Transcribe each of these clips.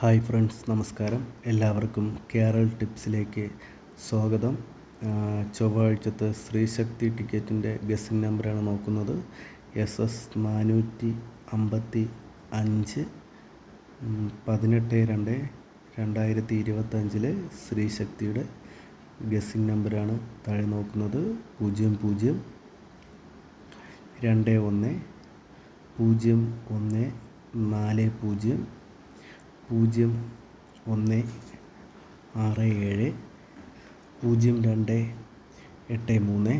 Hi friends നമസ്കാരം. എല്ലാവർക്കും കേരൾ ടിപ്സിലേക്ക് സ്വാഗതം. ചൊവ്വാഴ്ചത്തെ ശ്രീശക്തി ടിക്കറ്റിന്റെ ഗസിംഗ് നമ്പറാണ് നോക്കുന്നത്. എസ് എസ് നാനൂറ്റി അമ്പത്തി അഞ്ച് പതിനെട്ട് രണ്ട് രണ്ടായിരത്തി ഇരുപത്തഞ്ചിലെ ശ്രീശക്തിയുടെ ഗസിംഗ് നമ്പറാണ് താഴെ നോക്കുന്നത്. പൂജ്യം പൂജ്യം രണ്ട് ഒന്ന് പൂജ്യം ഒന്ന് നാല് പൂജ്യം പൂജ്യം ഒന്ന് ആറ് ഏഴ് പൂജ്യം രണ്ട് എട്ട് മൂന്ന്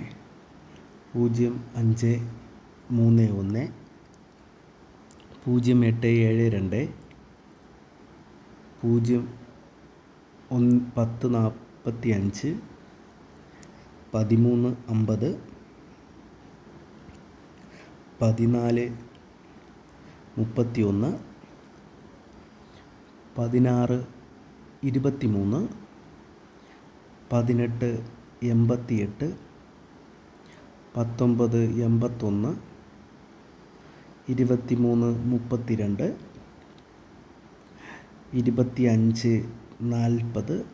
പൂജ്യം അഞ്ച് മൂന്ന് ഒന്ന് പൂജ്യം എട്ട് ഏഴ് രണ്ട് പൂജ്യം ഒന്ന് പത്ത് നാൽപ്പത്തി അഞ്ച് പതിമൂന്ന് അമ്പത് പതിനാല് മുപ്പത്തി ഒന്ന് പതിനാറ് ഇരുപത്തി മൂന്ന് പതിനെട്ട് എൺപത്തി എട്ട് പത്തൊമ്പത് എൺപത്തൊന്ന് ഇരുപത്തി മൂന്ന് മുപ്പത്തി രണ്ട് ഇരുപത്തി അഞ്ച് നാൽപ്പത്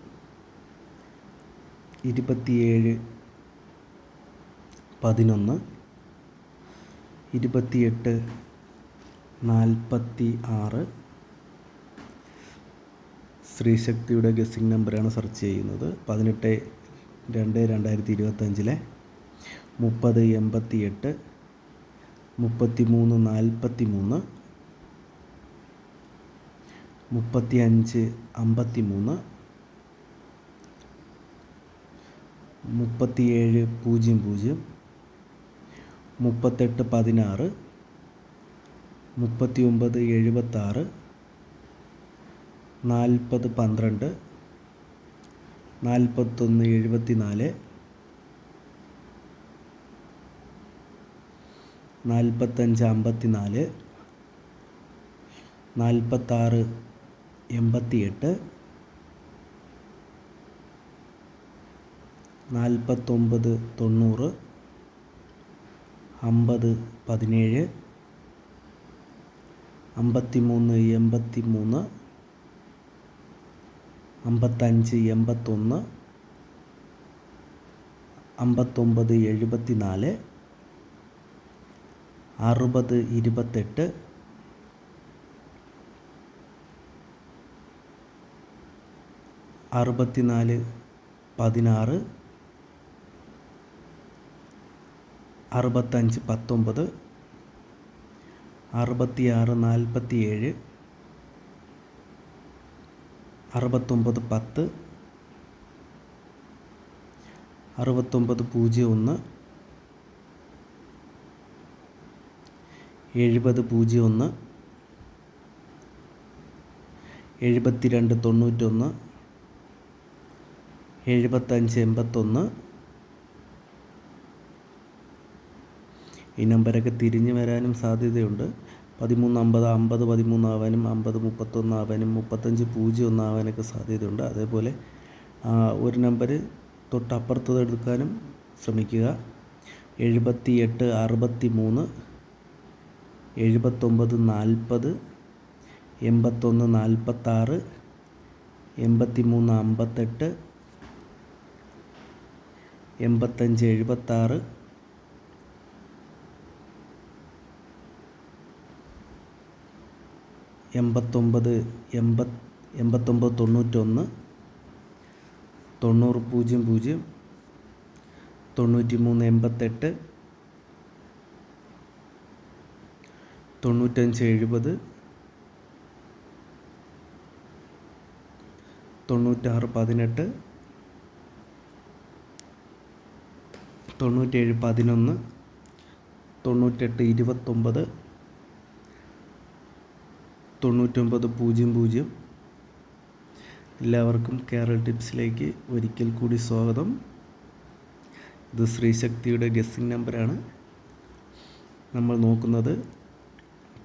ഇരുപത്തിയേഴ് പതിനൊന്ന് ഇരുപത്തിയെട്ട് നാൽപ്പത്തി ആറ് ശ്രീശക്തിയുടെ ഗസ്സിംഗ് നമ്പറാണ് സെർച്ച് ചെയ്യുന്നത്. പതിനെട്ട് രണ്ട് രണ്ടായിരത്തി ഇരുപത്തഞ്ചിലെ മുപ്പത് എൺപത്തി എട്ട് മുപ്പത്തി മൂന്ന് നാൽപ്പത്തി മൂന്ന് മുപ്പത്തി അഞ്ച് അമ്പത്തി മൂന്ന് മുപ്പത്തിയേഴ് പൂജ്യം പൂജ്യം മുപ്പത്തെട്ട് പതിനാറ് മുപ്പത്തി ഒമ്പത് എഴുപത്താറ് നാൽപ്പത് പന്ത്രണ്ട് നാൽപ്പത്തൊന്ന് എഴുപത്തി നാല് നാൽപ്പത്തഞ്ച് അമ്പത്തി നാല് നാൽപ്പത്താറ് എൺപത്തി എട്ട് നാൽപ്പത്തൊമ്പത് തൊണ്ണൂറ് അമ്പത് പതിനേഴ് അമ്പത്തി മൂന്ന് എൺപത്തി മൂന്ന് അമ്പത്തഞ്ച് എൺപത്തൊന്ന് അമ്പത്തൊമ്പത് എഴുപത്തി നാല് അറുപത് ഇരുപത്തെട്ട് അറുപത്തിനാല് പതിനാറ് അറുപത്തഞ്ച് പത്തൊമ്പത് അറുപത്തിയാറ് നാൽപ്പത്തി ഏഴ് അറുപത്തൊമ്പത് പത്ത് അറുപത്തൊമ്പത് പൂജ്യം ഒന്ന് എഴുപത് പൂജ്യം ഒന്ന് എഴുപത്തിരണ്ട് തൊണ്ണൂറ്റൊന്ന് എഴുപത്തഞ്ച് എൺപത്തൊന്ന്. ഈ നമ്പരൊക്കെ തിരിഞ്ഞു വരാനും സാധ്യതയുണ്ട്. പതിമൂന്ന് അമ്പത് അമ്പത് പതിമൂന്നാവാനും അമ്പത് മുപ്പത്തൊന്നാവാനും മുപ്പത്തഞ്ച് പൂജ്യം ഒന്നാവാനൊക്കെ സാധ്യതയുണ്ട്. അതേപോലെ ഒരു നമ്പർ തൊട്ടപ്പുറത്തത് എടുക്കാനും ശ്രമിക്കുക. എഴുപത്തി എട്ട് അറുപത്തി മൂന്ന് എഴുപത്തൊമ്പത് നാൽപ്പത് എൺപത്തൊന്ന് നാൽപ്പത്താറ് എൺപത്തി മൂന്ന് അമ്പത്തെട്ട് എൺപത്തഞ്ച് എഴുപത്താറ് എൺപത്തൊമ്പത് എൺപത് എൺപത്തൊമ്പത് തൊണ്ണൂറ്റൊന്ന് തൊണ്ണൂറ് പൂജ്യം പൂജ്യം തൊണ്ണൂറ്റി മൂന്ന് എൺപത്തെട്ട് തൊണ്ണൂറ്റഞ്ച് എഴുപത് തൊണ്ണൂറ്റാറ് പതിനെട്ട് തൊണ്ണൂറ്റേഴ് പതിനൊന്ന് തൊണ്ണൂറ്റെട്ട് ഇരുപത്തൊമ്പത് തൊണ്ണൂറ്റൊമ്പത് പൂജ്യം പൂജ്യം. എല്ലാവർക്കും കേരള ടിപ്സിലേക്ക് ഒരിക്കൽ കൂടി സ്വാഗതം. ഇത് ശ്രീശക്തിയുടെ ഗസ്സിംഗ് നമ്പറാണ്. നമ്മൾ നോക്കുന്നത്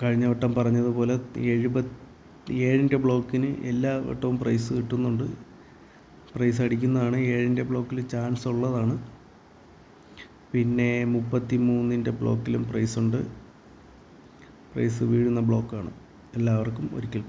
കഴിഞ്ഞ വട്ടം പറഞ്ഞതുപോലെ എഴുപത്തി ഏഴിന്റെ ബ്ലോക്കിന് എല്ലാ വട്ടവും പ്രൈസ് കിട്ടുന്നുണ്ട്. പ്രൈസ് അടിക്കുന്നതാണ് ഏഴിന്റെ ബ്ലോക്കിൽ ചാൻസ് ഉള്ളതാണ്. പിന്നെ മുപ്പത്തി മൂന്നിന്റെ ബ്ലോക്കിലും പ്രൈസ് ഉണ്ട്. പ്രൈസ് വീഴുന്ന ബ്ലോക്കാണ്. എല്ലാവർക്കും ഒരിക്കൽ